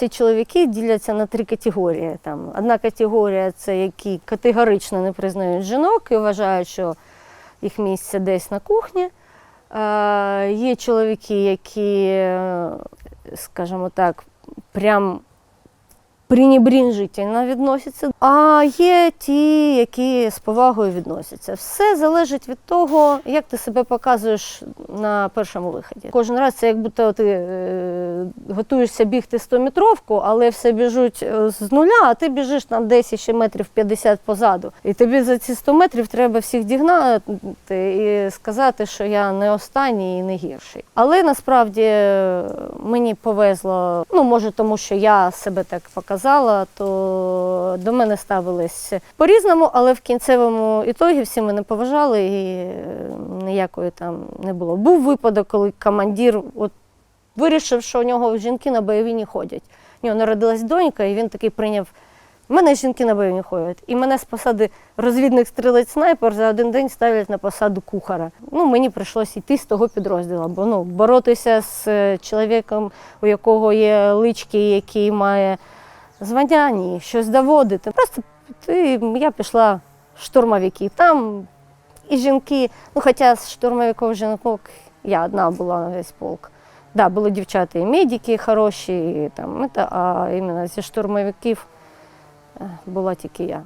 всі чоловіки діляться на три категорії. Там, одна категорія це які категорично не признають жінок і вважають, що їх місце десь на кухні. Є чоловіки, які, скажімо так, прям пренебріжительно відносяться, а є ті, які з повагою відносяться. Все залежить від того, як ти себе показуєш на першому виході. Кожен раз це як будто ти е, готуєшся бігти 100-метровку, але все біжуть е, з нуля, а ти біжиш там десь ще метрів 50 позаду. І тобі за ці 100 метрів треба всіх дігнати і сказати, що я не останній і не гірший. Але насправді е, мені повезло, ну може, тому що я себе так показала, то до мене ставились по-різному, але в кінцевому ітогі всі мене поважали і е, ніякої там не було. Був випадок, коли командир от вирішив, що у нього жінки на бойові не ходять. У нього народилась донька, і він такий прийняв. У мене жінки на бойові ходять. І мене з посади розвідник стрілець снайпер за один день ставлять на посаду кухара. Ну, мені прийшлося йти з того підрозділу, бо ну, боротися з е, чоловіком, у якого є лички, який має звання, ні, щось доводити. Просто ти, я пішла в штурмовики. Там і жінки, ну хоча з штурмовиків жінок я одна була на весь полк. Да, були дівчата і медики хороші, і там, а іменно зі штурмовиків е, була тільки я.